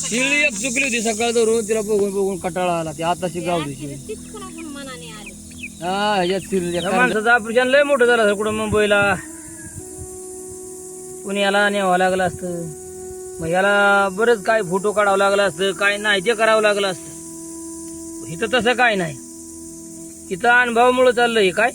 शिळी एक चुकली होती सकाळ धरून तिला बघून बघून कटाळा आला. ती आताशी मनाने आली. हा ह्याच्यात शिरली माणसाचं ऑपरेशन लय मोठं झालं कुठं मुंबईला. पुण्याला न्यावं लागलं असतं. मग ह्याला बरंच काय फोटो काढावं लागलं असतं काय नाही ते करावं लागलं असतं. इथं तसं काय नाही. इथं अनुभवामुळे चाललंय हे काय?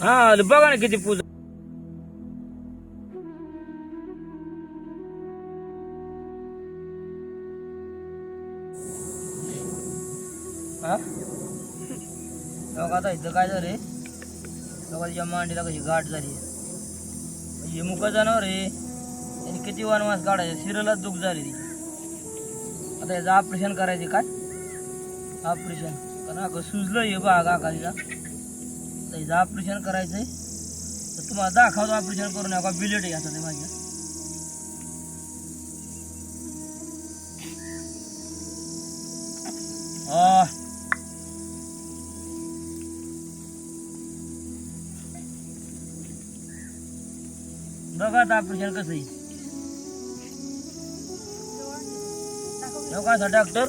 हा बघा ना किती पूजा आता इथं काय झालं बघा तिच्या मांडीला कशी गाठ झाली. हे मुख जनावर आहे. त्यांनी किती वनवास काढायचे? शिरलाच दुख झाली ती आता याचं ऑपरेशन करायचे काय? ऑपरेशन कारण अगं सुजलं हे बाग आकालीला तर याचं ऑपरेशन करायचंय. तर तुम्हाला दाखवतो ऑपरेशन करून नका बिलेट आहे आता ते माझ्या हा बघा आता ऑपरेशन कसं आहे. हो असा डॉक्टर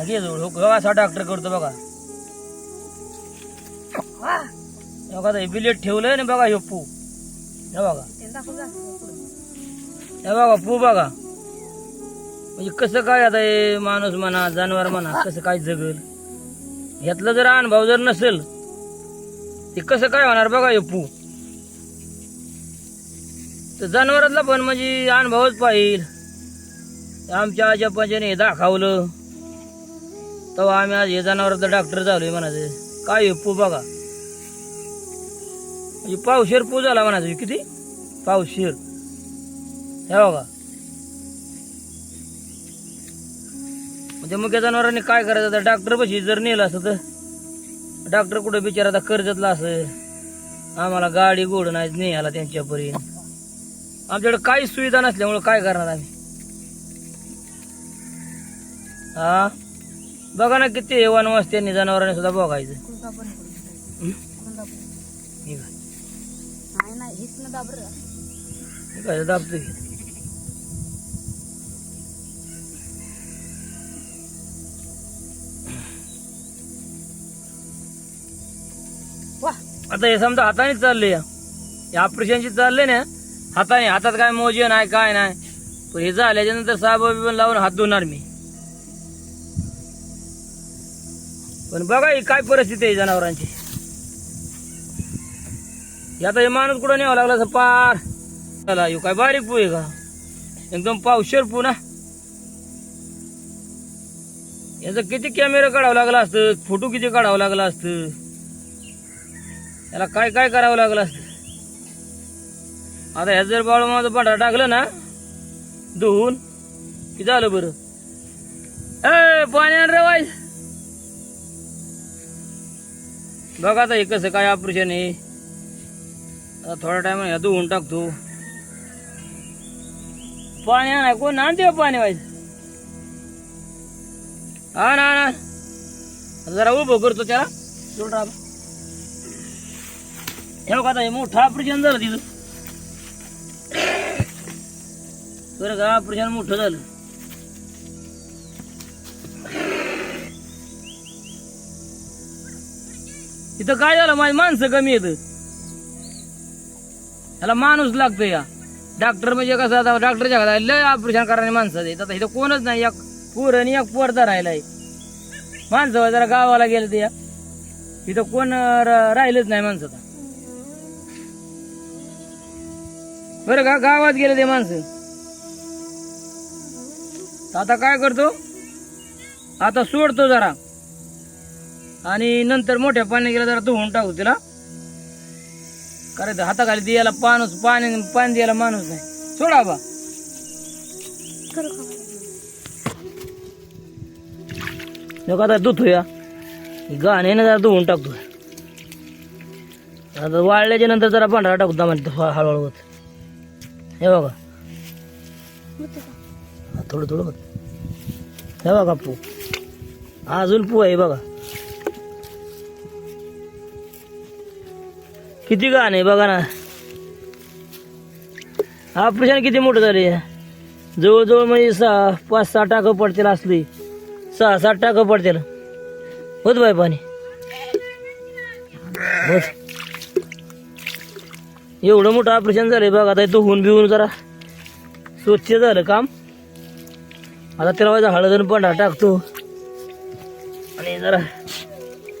अगे घे जवळ असा डॉक्टर करतो बघा. बघा हे बिलेट ठेवलंय ना बघा हे पू. हे बघा. हे बघा पू बघा. म्हणजे कसं काय आता हे माणूस म्हणा जनावर म्हणा कसं काय जगल? ह्यातलं जर अनुभव जर नसेल ते कसं काय होणार बघा हे पू? तर जनावरातला पण म्हणजे अनुभवच पाहिजे आमच्या आजा हे दाखवलं. तेव्हा आम्ही आज हे जनावरातलं डॉक्टर झालोय म्हणायचं काय हे पू बघा. म्हणजे पावशेर पू झाला म्हणायचं किती? पावशेर. हे बघा. म्हणजे मुख्य जनावरांनी काय करायचं तर डॉक्टर पशी जर नेलं असं तर? डॉक्टर कुठे बिचारा आता कर्जतला असं? आम्हाला गाडी गोड नाही नेहाला त्यांच्यापर्यंत. आमच्याकडे काहीच सुविधा नसल्यामुळे काय करणार आम्ही? हा? बघा ना किती हे वनवास त्यांनी जनावरांनी सुद्धा बघायचं काय? दाबतोय. आता हे समजा हाताने चालले हे ऑपरेशनची चालले ना हाताने हातात काय मोजे नाही काय नाही. पण हे झाल्याच्यानंतर साबण बिबन लावून हात धुणार मी. पण बघा ही काय परिस्थिती आहे जनावरांची. आता हे माणूस कुठं न्यावं लागला असं पार. चला येऊ काय बारीक पू आहे का? एकदम पावशेर पू ना याचा किती कॅमेरा काढावं लागला असतं? फोटो किती काढावं लागला असतं? याला काय काय करावं लागलं असतं? आता ह्या जर बाळ माझं बटाटा टाकलं ना धुवून की झालं बरं? ए पाणी आण रे वाईस बघा आता हे कसं काय ऑपरेशन आहे. आता थोड्या टाइम ह्या धुवून टाकतो. पाणी आणा कोण आणते पाणी वाईस हा ना ना जरा उभं करतो त्याला. सोड हे बघा आता हे मोठं ऑपरेशन झालं तिथं. बरं का ऑपरेशन मोठं झालं. इथं काय झालं माझी माणसं कमी येत ह्याला माणूस लागतो या. डॉक्टर म्हणजे कसं आता डॉक्टरच्या लय ऑपरेशन करायला माणसं येत आता इथं कोणच नाही. एक पोर आणि एक पोरता राहिलाय. माणसं जरा गावाला गेलं ते या. इथं कोण राहिलंच नाही माणसं बरं का गावात गेले ते माणसं. आता काय करतो? आता सोडतो जरा. आणि नंतर मोठ्या पाणी गेला जरा धुवून टाकू तिला. करायचं हाताखाली द्यायला पाणूस पाणी पाणी द्यायला माणूस नाही. सोडा बा. नको आता धुतूया. गाणे ना जरा धुवून टाकतो आता वाळल्याच्या नंतर जरा पांढरा टाकू दामाने हळूहळू. होत हे बघा. थोडं थोडं होत हे बघा पू. अजून पू आहे बघा. किती घाण आहे बघा ना. ऑपरेशन किती मोठं झाले जवळजवळ म्हणजे सहा पाच सहा टाकं पडतील असली. सहा सात टाकं पडतील. होत बाय पाणी. होत. एवढं मोठं ऑपरेशन झालं बघा. आता धुवून बिवून जरा स्वच्छ झालं काम. आता त्याला माझा हळद आणि पंढा टाकतो. आणि जरा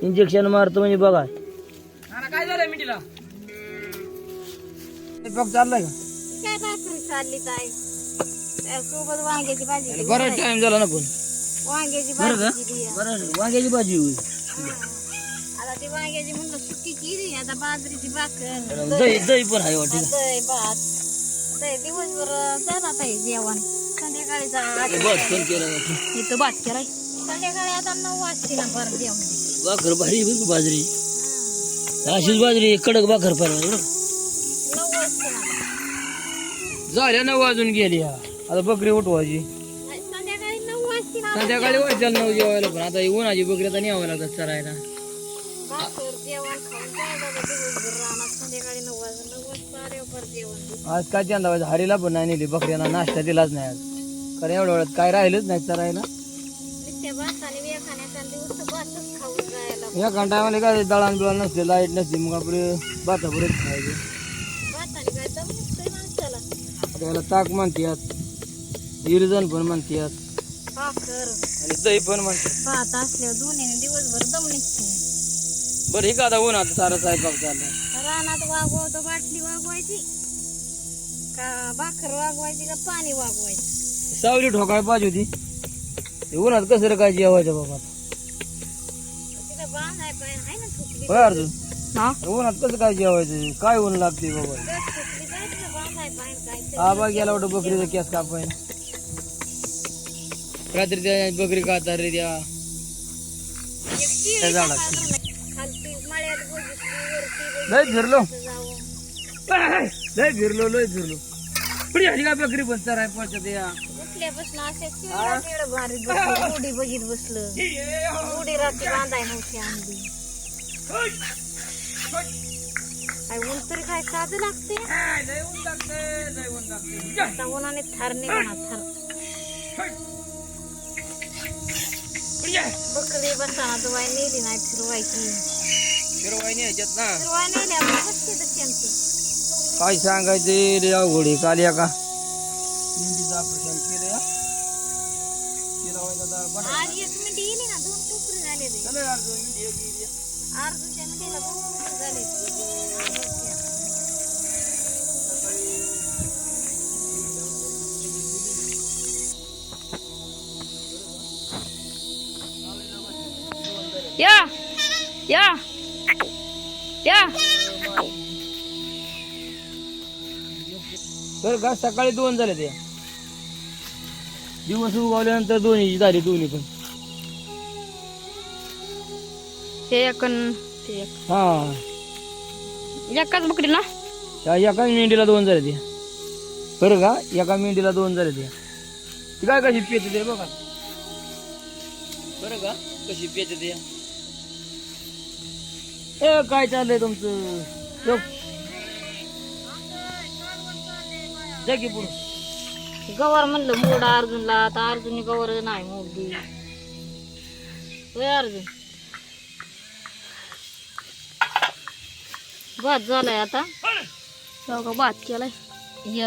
इंजेक्शन मारतो म्हणजे बघा. काय झालं मिठीला? चाललाय का? काय भाकरी चालली काय त्यासोबत वांग्याची भाजी दिली. बराच टाइम झाला ना पण. वांग्याची भाजी दिली. बरं वांग्याची भाजी होईल आता ती वांग्याची म्हणलं सुकी केली. आता बाजरीची भाकर दही दही पण आहे वाटतं. दही भात. दही दिवसभर झालं हे जेवण. संध्याकाळी जा- बस पण केलं वाटतं. इथं भात केलाय. संध्याकाळी आता नऊ वाजते ना परत जेवण भाकर भारी का बाजरी? अशीच बाजरी कडक भाकर? नऊ वाजते ना झाल्या नऊ वाजून गेली हा. आता बकरी उठवायची. संध्याकाळी नऊ वाजते ना संध्याकाळी वाजल्याला नऊ जेवायला पण आता ही उन्हाची बकरी आता न्यावं लागतात चरायला. भाकर जेवण खाऊन काय झालं दिवसभर राहणार संध्याकाळी नऊ वाजता नऊ वाजता आल्यावर परत जेवण आज काय वाजता हरीला पण नाही नेली बकऱ्यांना नाश्ता दिलाच नाही आज. कारण एवढ्या वेळात काय राहिलंच नाही चरायला नुसत्या भाताने वेखाण्याचा दिवस भातच खाऊन जायला या घंटामध्ये काय दळण बिळण नसते लाइट नसते मग आपले बातापुरेच खायचे. भाताने काय दम निघतोय माणसाला. आता याला ताक म्हणतात इरजण पण म्हणतात भाकर आणि दही पण म्हणतात. भात असल्यावर दोन्हीने दिवसभर बरं हे का आता उन्हात सारा स्वयंपाक चाललाय. रानात वागवतो बाटली वागवायची का भाकर वागवायची का पाणी वागवायचं? सावली ठोकाय पाहिजे होती. हे उन्हात कसं रे काय जेवायचं बाबा आहे होय अर्जुन? हा? उन्हात कसं काय जेवायचं? काय ऊन लागते बाबा? काय आबा गेला वाटतं बकरीचा केस कापाय रात्री त्या बकरी काता रे त्या. त्या झाडात. लय फिरलो. लय फिरलो लय फिरलो. पुढे आली का बकरी पण? चराय पडतात या उठल्यापासून भारी उडी बघित बसलं उडी रात्री बांधाय नव्हती आणली काय ऊन तरी काय साधं लागते. आता उन्हाने थर निघणार थर पुढे ये. बकरी बसताना दुवाय नेली नाही फिरवायची फिरवाय नाही ना फिरवाय बसते काय सांगायचे रे अवघड. काल या का मेंदीचं ऑपरेशन केलं या केलं होय दादा, बरं. आज एक मिनिट येईल ना दोन टुकरे झाले ते चला यार, दोन मिनिटं, एक मिनिट, एक. अर्धच्या मिनिटाला दोन टुकरे झाले या बरं का सकाळी दोन झाले ते? दिवस उगवल्यानंतर दोन्ही झाली दोन्ही पण. हे एक अन ते एक. हा. एकाच बकरी ना त्या एका मेंढीला दोन झाले ते. बरं का? एका मेंढीला दोन झाले ते. ती काय कशी पेते ते बघा. बरं का? कशी पेते ते. ए काय चाललंय तुमचं? यो. जा की पुढं. गवर म्हणलं मोड अर्जुनला. आता अर्जुन गवर नाही मोडली. होय अर्जुन? भात झालाय आता? बघा भात केलाय? य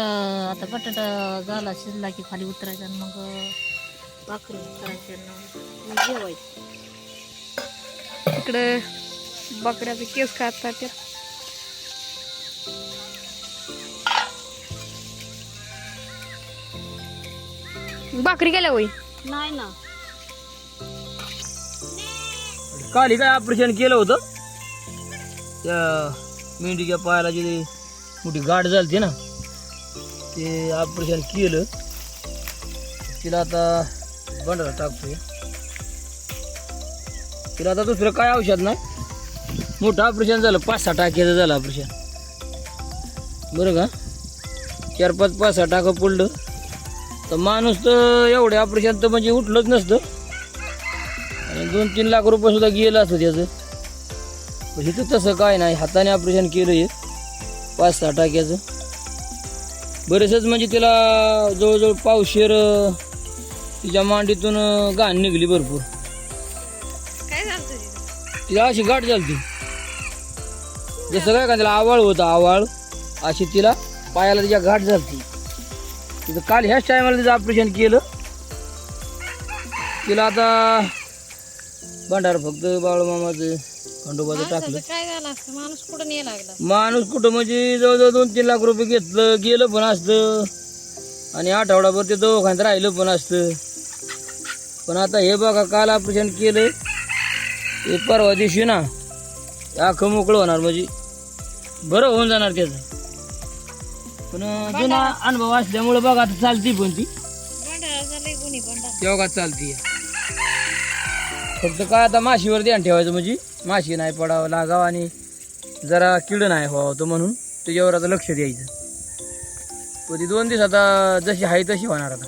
आता बटाटा झाला शिजला की खाली उतरायचा आणि मग भाकरी करायची आणि मग जेवायचं. इकडे बकऱ्याचे केस काढतात ते. भाकरी केल्या होई नाही ना. काल काय ऑपरेशन केलं होतं? त्या मेंढीच्या पायाला जी मोठी गाठ झाली ना ते ऑपरेशन केलं. तिला आता बंडाला टाकतोय. तिला आता दुसरं काय औषध नाही. मोठं ऑपरेशन झालं पाच सहा टाक्याचं झालं ऑपरेशन बरं का? चार पाच पाच सहा टाकं पडलं. तर माणूस तर एवढे ऑपरेशन तर म्हणजे उठलंच नसतं. आणि दोन तीन लाख रुपये सुद्धा गेलं असतं त्याचं. पण इथं तसं काय नाही. हाताने ऑपरेशन केलं हे पाच सहा टाक्याचं. बरेचच म्हणजे तिला जवळजवळ पावशेर तिच्या मांडीतून घाण निघली भरपूर. तिला अशी गाठ झाली जसं काय का तिला आवाळ होता आवाळ. अशी तिला पायाला तिच्या गाठ झाली तिथं काल ह्याच टायमाला तिचं ऑपरेशन केलं. तिला आता भंडार फक्त बाळूमामाचं खंडोबाचं टाकलं. काय झालं असतं? माणूस कुठं नाही लागला? माणूस कुठं म्हणजे जवळजवळ दोन तीन लाख रुपये घेतलं गेलं पण असतं. आणि आठवडाभर ते दवाखान्यात राहिलं पण असतं. पण आता हे बघा काल ऑपरेशन केलं हे परवा दिवशी ना अख्खं मोकळं होणार म्हणजे. बरं होऊन जाणार त्याचं. पण जुना अनुभव असल्यामुळं बघा आता चालती पण ती. तेव्हा चालती. फक्त काय आता माशीवर ध्यान ठेवायचं म्हणजे माशी नाही पडावं लागावं आणि जरा किड नाही व्हावं तो म्हणून त्याच्यावर आता लक्ष द्यायचं. पण ती दोन दिवस आता जशी आहे तशी होणार आता.